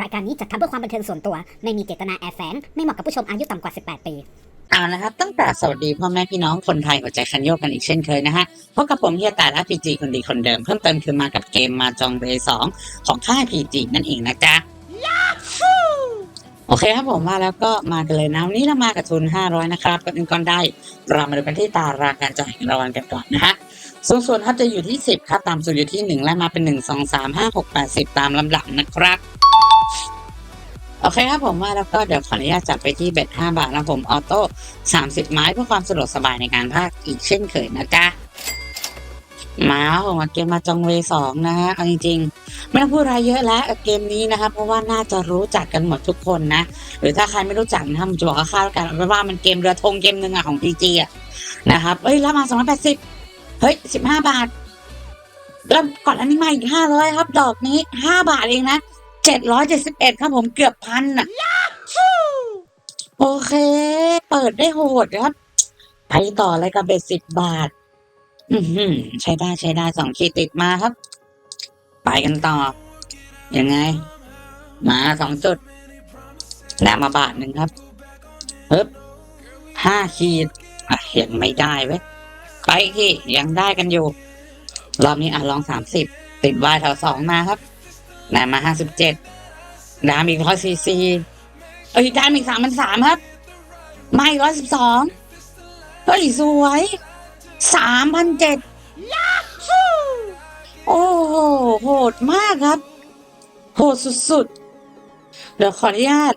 รายการนี้จัดทำเพื่อความบันเทิงส่วนตัว ไม่มีเจตนาแอบแฝงไม่เหมาะกับผู้ชมอายุต่ำกว่า 18 ปีเอานะครับตั้งแต่สวัสดีพ่อแม่พี่น้องคนไทยหัวใจคันโยกกันอีกเช่นเคยนะฮะพบกับผมเฮียแต่ละพีจีคนดีคนเดิม เพิ่มเติมคือมากับเกมมาจองเบย์สองของค่ายพีจีนั่นเองนะจ๊ะโอเคครับผมมาแล้วก็มากันเลยนะวันนี้เรามากับทุน 500 นะครับก็เป็นก้อนได้เรามาดูกันที่ตารางการจ่ายรางวัลกันก่อนนะฮะสูงสุดครับจะอยู่ที่ 10 ครับ ตามสุดอยู่ที่ 1 และมาเป็น 1 2 3 5 6 8 10 ตามลำดับนะครับ โอเคครับผมว่าแล้วก็เดี๋ยวขออนุญาตจับไปที่เบ็ด5บาทนะผมออโต้30 ไม้เพื่อความสะดวกสบายในการพากอีกเช่นเคยนะจ๊ะมาผมมาเกมมาจองเวสองนะฮะเอาจริงๆไม่ต้องพูดอะไรเยอะแล้วเกมนี้นะครับเพราะว่าน่าจะรู้จักกันหมดทุกคนนะ หรือถ้าใครไม่รู้จักนะครับผมจะบอกค่าวๆกันเอาไว้ว่ามันเกมเรือธงเกมหนึ่งอะของ PG อะนะครับเอ้ยรับมา280เฮ้ย15บาทแล้วก่อนอันนี้มาอีก500ครับ ดอกนี้5บาทเองนะ เจ็ดร้อยเจ็ดสิบเอ็ดครับผมเกือบพันอะ โอเค เปิดได้โหดครับ ไปต่อเลยกับเบ็ดสิบบาท อือหือใช้ได้ใช้ได้สองขีดติดมาครับ ไปกันต่อ ยังไง มาสองจุดแล้วมาบาทหนึ่งครับปึ๊บห้าขีดอะยังไม่ได้เว้ยไปอีกที่ยังได้กันอยู่ รอบนี้อะลองสามสิบติดวายแถวสองมาครับ ได้มาห้าสิบเจ็ดดามอีกร้อยซีซีเอ้ยดามอีกสามพันสามครับมาอีกร้อยสิบสองเฮ้ยสวยสามพันเจ็ดโอ้โหโหดมากครับ โหดสุดๆ เดี๋ยวขออนุญาต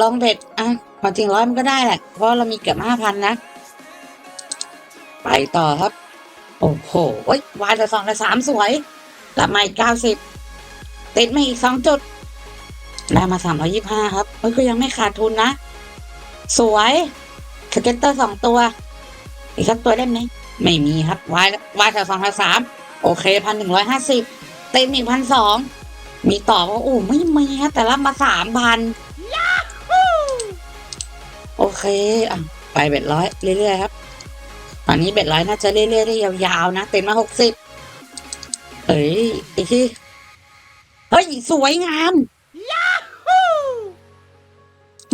ลองเบ็ด อะความจริงร้อยมันก็ได้แหละ เพราะเรามีเกือบห้าพันนะ ไปต่อครับ โอ้โหเอ้ยวายแต่สองแต่สามสวย รับมาอีกเก้าสิบ ติดมาอีกสองจุด ได้มาสามร้อยี่ห้าครับเฮ้ยก็ยังไม่ขาดทุนนะ สวยสเก็ตเตอร์สองตัว อีกสักตัวได้ไหมไม่มีครับวายวายแถวสองแถวสามโอเคพันหนึ่งร้อยห้าสิบเต็มอีกพันสองมีต่อว่าโอ้ไม่มีครับแต่รับมาสามพันโอเคอะไปเบ็ดร้อยเรื่อยๆครับ ตอนนี้เบ็ดร้อยน่าจะเรื่อยๆได้ยาวๆนะ เต็มมาหกสิบเอ้ยอีกที เฮ้ย สวยงาม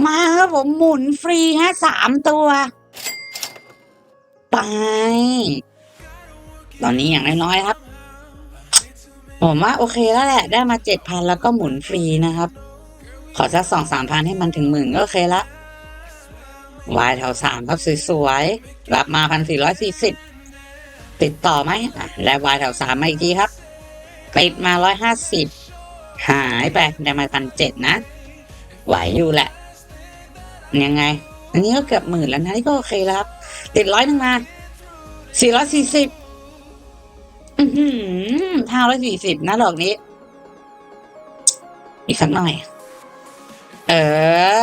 มาครับผมหมุนฟรีฮะสามตัว ไป ตอนนี้อย่างน้อยๆครับ ผมว่าโอเคแล้วแหละ ได้มาเจ็ดพันแล้วก็หมุนฟรีนะครับ ขอสักสองสามพันให้มันถึงหมื่นก็โอเคละวายแถวสามครับสวยๆรับมาพันสี่ร้อยสี่สิบติดต่อไหมอะและวายแถวสามมาอีกทีครับ ติดมาร้อยห้าสิบ หายไปได้มาพันเจ็ดนะ ไหวอยู่แหละ ยังไง อันนี้ก็เกือบหมื่นแล้วนะนี่ก็โอเคแล้วครับติดร้อยหนึ่งมาสี่ร้อยสี่สิบอือหือห้าร้อยสี่สิบนะดอกนี้ อีกสักหน่อย เอ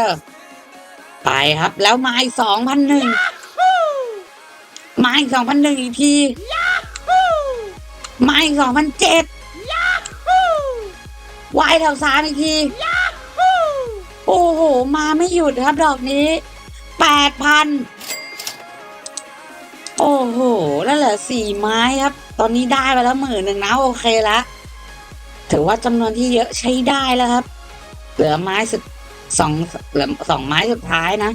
อ ไปครับ แล้วมาอีกสองพันหนึ่งมาอีกสองพันหนึ่งอีกทีมาอีกสองพันเจ็ด วายแถวสามอีกทีโอ้โห มาไม่หยุดครับดอกนี้แปดพันโอ้โห แล้วเหลือสี่ไม้ครับ ตอนนี้ได้ไปแล้วหมื่นหนึ่งนะโอเคแล้วถือว่าจำนวนที่เยอะใช้ได้แล้วครับ เหลือไม้สุดสองเหลือสองไม้สุดท้ายนะ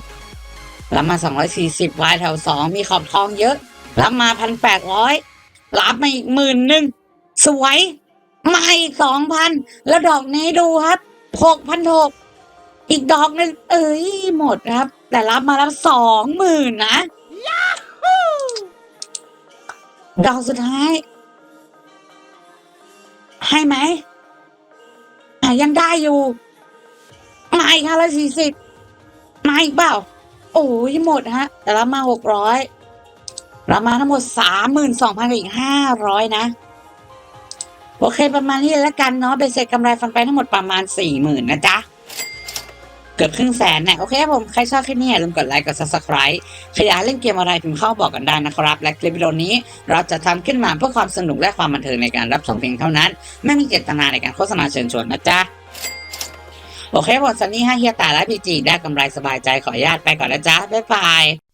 รับมาสองร้อยสี่สิบวายแถวสองมีขอบทองเยอะ รับมาพันแปดร้อยรับมาอีกหมื่นหนึ่งสวย มาอีกสองพันแล้วดอกนี้ดูครับหกพันหกอีกดอกหนึ่งเอ้ยหมดครับ แต่รับมาแล้วสองหมื่นนะดอกสุดท้าย ให้ไหมอะยังได้อยู่มาอีกห้าร้อยสี่สิบมาอีกเปล่า โอ้ยหมดฮะ แต่รับมาหกร้อยรับมาทั้งหมดสามหมื่นสองพันกับอีกห้าร้อยนะ โอเคประมาณนี้แล้วกันเนาะเป็นเสร็จกำไรฟันไปทั้งหมดประมาณสี่หมื่นนะจ๊ะเกือบครึ่งแสนเนี่ยโอเคครับผม ใครชอบคลิปนี้อย่าลืมกดไลค์กด subscribe ขยายเล่นเกมอะไรพิมพ์เข้าบอกกันได้นะครับ และคลิปวิดีโอนี้เราจะทำขึ้นมาเพื่อความสนุกและความบันเทิงในการรับชมเพียงเท่านั้น ไม่มีเจตนาในการโฆษณาเชิญชวนนะจ๊ะโอเคผมซันนี่ฮะเฮียตาและพีจีได้กำไรสบายใจขออนุญาตไปก่อนนะจ๊ะบ๊ายบาย